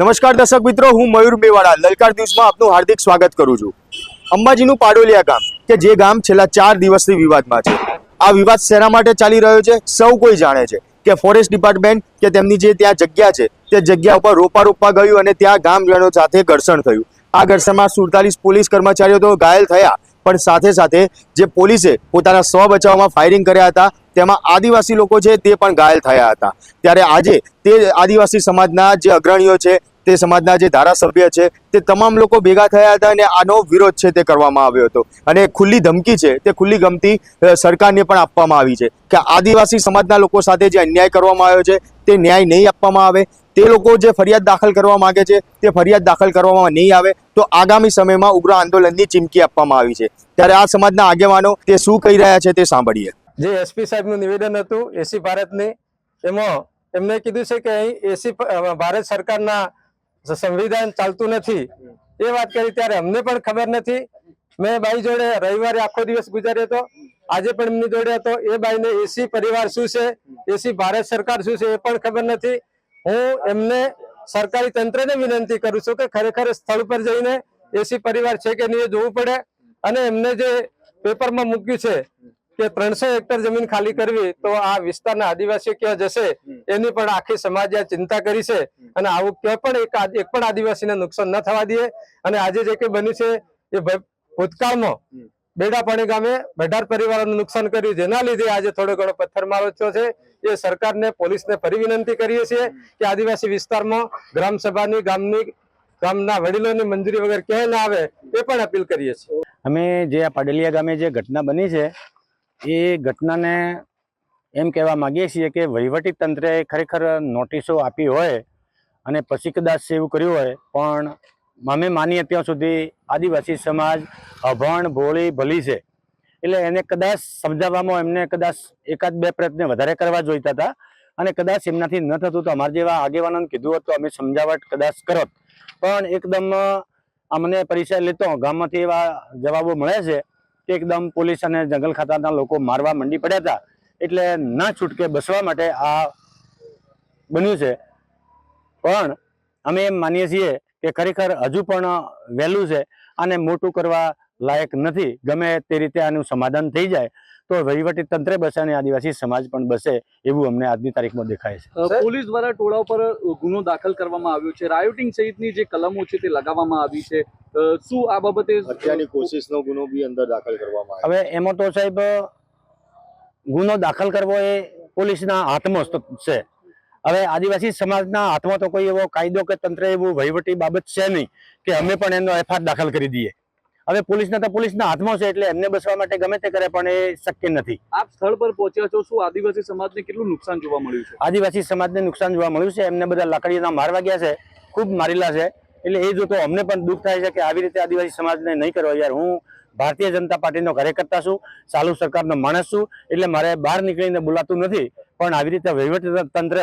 નમસ્કાર દર્શક મિત્રો, હું મયુર મેવાડા, લલકાર ન્યૂઝમાં આપનું હાર્દિક સ્વાગત કરું છું. અંબાજીનું પાડોલિયા ગામ, કે જે ગામ છેલ્લા ચાર દિવસથી વિવાદમાં છે. આ વિવાદ શેના માટે ચાલી રહ્યો છે? સૌ કોઈ જાણે છે કે ફોરેસ્ટ ડિપાર્ટમેન્ટ, કે તેમની જે ત્યાં જગ્યા છે, તે જગ્યા ઉપર રોપા રોપવા ગયું અને ત્યાં ગામજનો સાથે ઘર્ષણ થયું. આ ઘર્ષણમાં સુડતાલીસ પોલીસ કર્મચારીઓ તો ઘાયલ થયા, પણ સાથે સાથે જે પોલીસે પોતાના સ્વ બચાવમાં ફાયરિંગ કર્યા હતા, તેમાં આદિવાસી લોકો છે તે પણ ઘાયલ થયા હતા. ત્યારે આજે તે આદિવાસી સમાજના જે અગ્રણીઓ છે તે સમાજના જે ધારાસભ્ય છે, તે તમામ લોકો ભેગા થયા હતા અને આનો વિરોધ છે તે કરવામાં આવ્યો હતો. અને ખુલ્લી ધમકી છે, તે ખુલ્લી ગમતી સરકારને પણ આપવામાં આવી છે કે આદિવાસી સમાજના લોકો સાથે જે અન્યાય કરવામાં આવ્યો છે, તે ન્યાય નહીં આપવામાં આવે. તે લોકો જે ફરિયાદ દાખલ કરવા માગે છે, તે ફરિયાદ દાખલ કરવામાં નહીં આવે. તો આગામી સમયમાં ઉગ્ર આંદોલનની ચીમકી આપવામાં આવી છે. ત્યારે આ સમાજના આગેવાનો તે શું કહી રહ્યા છે તે સાંભળીએ. જે એસપી સાહેબનું નિવેદન હતું, એસી ભારતની, એમાં એમને કીધું છે કે અહીં એસી ભારત સરકારના સંવિધાન ચાલતું નથી, એ વાત કરી ત્યારે અમને પણ ખબર નથી. મેં બાઈ જોડે રવિવારે આખો દિવસ ગુજાર્યો હતો. આજે પણ એમની જોડે હતો. એ બાઈને એસી પરિવાર શું છે? એસી ભારત સરકાર શું છે એ પણ ખબર નથી. હું એમને સરકારી તંત્રને વિનંતી કરું છું કે ખરેખર સ્થળ પર જઈને એસી પરિવાર છે કે નહીં એ જોવું પડે. અને એમને જે પેપરમાં મૂક્યું છે કે ત્રણસો હેક્ટર જમીન ખાલી કરવી તો આ વિસ્તારના આદિવાસીઓ ક્યાં જશે? એની પણ આખી સમાજે ચિંતા કરી છે. અને આવું ક્યાં પણ એક એક પણ આદિવાસીને નુકસાન ન થવા દઈએ. અને આજે જે કંઈ બન્યું છે એ ભૂતકાળમાં બેડાપાણી ગામે બેઢાર પરિવારોનું નુકસાન કર્યું. જેના લીધે આજે થોડો ઘણો પથ્થરમારો થયો છે. એ સરકારને પોલીસને ફરી વિનંતી કરીએ છીએ કે આદિવાસી વિસ્તારમાં ગ્રામ સભાની ગામની ગામના વડીલોની મંજૂરી વગર ક્યાંય ના આવે એ પણ અપીલ કરીએ છીએ. અમે જે આ પાડલિયા ગામે જે ઘટના બની છે એ ઘટનાને એમ કહેવા માંગીએ છીએ કે વહીવટી તંત્રે ખરેખર નોટિસો આપી હોય અને પછી કદાચ એવું કર્યું હોય, પણ અમે માનીએ ત્યાં સુધી આદિવાસી સમાજ અભણ, ભોળી, ભલી છે. એટલે એને કદાચ સમજાવવામાં એમને કદાચ એકાદ બે પ્રયત્ન વધારે કરવા જોઈતા હતા અને કદાચ એમનાથી ન થતું તો અમારા જેવા આગેવાનોને કીધું હતું અમે સમજાવટ કદાચ કરત. પણ એકદમ અમને પરિચય લેતો ગામમાંથી એવા જવાબો મળે છે એકદમ પોલીસ અને જંગલ ખાતાના લોકો મારવા મંડી પડ્યા હતા. એટલે ના છૂટકે બસવા માટે આ બન્યું છે. પણ અમે એમ માનીએ છીએ કે ખરેખર હજુ પણ વહેલું છે અને મોટું કરવા લાયક નથી. ગમે તે રીતે આનું સમાધાન થઈ જાય. તો વહીવટી તંત્રે બસે અને આદિવાસી સમાજ પણ બસે એવું અમને આજની તારીખમાં દેખાય છે. પોલીસ દ્વારા ટોળા ઉપર ગુનો દાખલ કરવામાં આવ્યો છે. રાયોટિંગ સહિતની જે કલમો છે તે લગાવવામાં આવી છે. શું આ બાબતે હત્યાની કોશિશનો ગુનો બી અંદર દાખલ કરવામાં હવે એમાં તો સાહેબ ગુનો દાખલ કરવો એ પોલીસના હાથમાં છે. હવે આદિવાસી સમાજના હાથમાં તો કોઈ એવો કાયદો કે તંત્ર એવું વહીવટી બાબત છે નહીં કે અમે પણ એનો એફઆઈઆર દાખલ કરી દઈએ. હવે પોલીસના તો પોલીસના હાથમાં છે એટલે એમને બસવા માટે ગમે તે કરે પણ એ શક્ય નથી. આપ સ્થળ પર પહોંચ્યા છો શું આદિવાસી સમાજને કેટલું નુકસાન જોવા મળ્યું છે? આદિવાસી સમાજને નુકસાન જોવા મળ્યું છે. એમને બધા લાકડીના માર વાગ્યા છે ખૂબ મારેલા છે. એટલે એ જોતો અમને પણ દુઃખ થાય છે કે આવી રીતે આદિવાસી સમાજને નહીં કરવા યાર. હું ભારતીય જનતા પાર્ટીનો કાર્યકર્તા છું ચાલુ સરકારનો માણસ છું એટલે મારે બહાર નીકળીને બોલાતું નથી. પણ આવી રીતે વહીવટ તંત્ર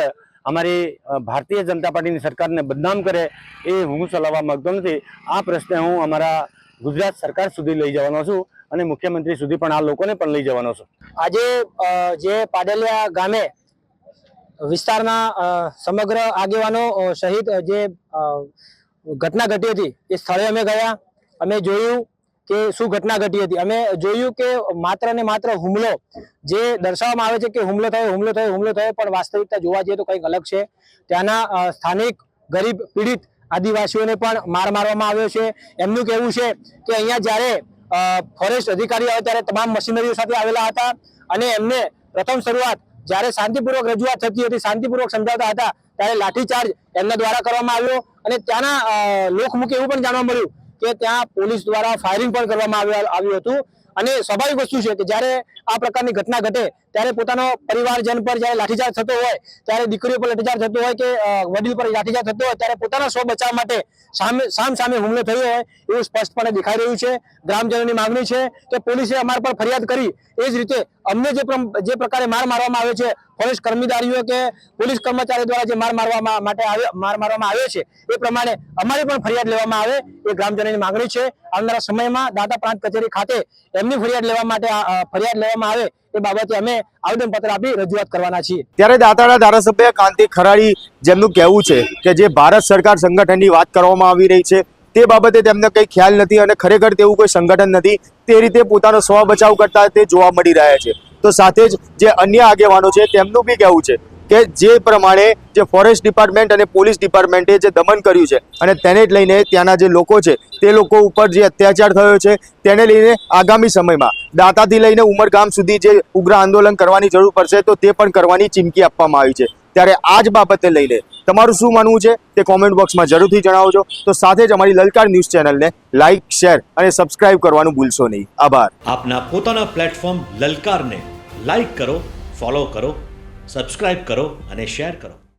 અમારી ભારતીય જનતા પાર્ટીની સરકારને બદનામ કરે એ હું ચલાવવા માંગતો નથી. આ પ્રશ્ને હું અમારા ગુજરાત સરકાર સુધી લઈ જવાનો છું અને મુખ્યમંત્રી સુધી પણ આ લોકોને પણ લઈ જવાનો છું. આજે જે પાડેલિયા ગામે વિસ્તારના સમગ્ર આગેવાનો સહિત જે ઘટના ઘટી હતી એ સ્થળે અમે ગયા. અમે જોયું કે શું ઘટના ઘટી હતી. અમે જોયું કે માત્ર ને માત્ર હુમલો જે દર્શાવવામાં આવે છે કે હુમલો થયો હુમલો થયો હુમલો થયો, પણ વાસ્તવિકતા જોવા જઈએ તો કંઈક અલગ છે. ત્યાંના સ્થાનિક ગરીબ પીડિત આદિવાસીઓને પણ માર મારવામાં આવ્યો છે. એમનું કહેવું છે કે અહીંયા જ્યારે ફોરેસ્ટ અધિકારી આવે ત્યારે તમામ મશીનરીઓ સાથે આવેલા હતા અને એમને પ્રથમ શરૂઆત જ્યારે શાંતિપૂર્વક રજૂઆત થતી હતી, શાંતિપૂર્વક સમજાવતા હતા, ત્યારે લાઠીચાર્જ એમના દ્વારા કરવામાં આવ્યો અને ત્યાંના લોકમુખે એવું પણ જાણવા મળ્યું કે ત્યાં પોલીસ દ્વારા ફાયરિંગ પણ કરવામાં આવ્યા- આવ્યું હતું. અને સ્વાભાવિક વસ્તુ છે કે જ્યારે આ પ્રકારની ઘટના ઘટે ત્યારે પોતાનો પરિવારજન પર જ્યારે લાઠીચાર્જ થતો હોય, ત્યારે દીકરીઓ પર લાઠીચાર્જ થતો હોય કે વડીલ પર લાઠીચાર્જ થતો હોય, ત્યારે પોતાના સ્વ બચાવ માટે સામે, સામ સામે હુમલો થયો હોય, એવું સ્પષ્ટપણે દેખાઈ રહ્યું છે. ગ્રામજનોની માંગણી છે કે પોલીસે અમારા પર ફરિયાદ કરી. એ જ રીતે અમને જે જે પ્રકારે માર મારવામાં આવે છે, પોલીસ કર્મચારીઓ કે પોલીસ કર્મચારીઓ દ્વારા જે માર મારવામાં માટે માર મારવામાં આવે છે, એ પ્રમાણે અમારી પણ ફરિયાદ લેવામાં આવે, એ ગ્રામજનોની માંગણી છે. આવનારા સમયમાં દાતા પ્રાંત કચેરી ખાતે એમની ફરિયાદ લેવા માટે ફરિયાદ લેવામાં આવે એ બાબતે અમે આવેદનપત્ર આપી રજૂઆત કરવાના છીએ. ત્યારે દાતાળા ધારાસભ્ય કાંતિ ખરાડી જેમનું કહેવું છે કે જે ભારત સરકાર સંગઠનની વાત કરવામાં આવી રહી છે, તે બાબતે તેમને કંઈ ખ્યાલ નથી અને ખરેખર તેવું કોઈ સંગઠન નથી, તે રીતે પોતાનો સ્વ બચાવ કરતા તે જોવા મળી રહ્યા છે. તો સાથે જ જે અન્ય આગેવાનો છે, તેમનું બી કહેવું છે કે જે પ્રમાણે જે ફોરેસ્ટ ડિપાર્ટમેન્ટ અને પોલીસ ડિપાર્ટમેન્ટે જે દમન કર્યું છે અને તેને જ લઈને ત્યાંના જે લોકો છે, તે લોકો ઉપર જે અત્યાચાર થયો છે, તેને લઈને આગામી સમયમાં દાંતાથી લઈને ઉમરગામ સુધી જે ઉગ્ર આંદોલન કરવાની જરૂર પડશે, તો તે પણ કરવાની ચીમકી આપવામાં આવી છે. ત્યારે આ જ બાબતે લઈને તમારું શું માનવું છે તે કોમેન્ટ બોક્સમાં જરૂરથી જણાવજો. તો સાથે જ અમારી લલકાર ન્યૂઝ ચેનલને લાઇક શેર અને સબસ્ક્રાઇબ કરવાનું ભૂલશો નહીં. આભાર. આપના પોતાના પ્લેટફોર્મ લલકારને લાઈક કરો ફોલો કરો. સબસ્ક્રાઇબ કરો અને શેર કરો.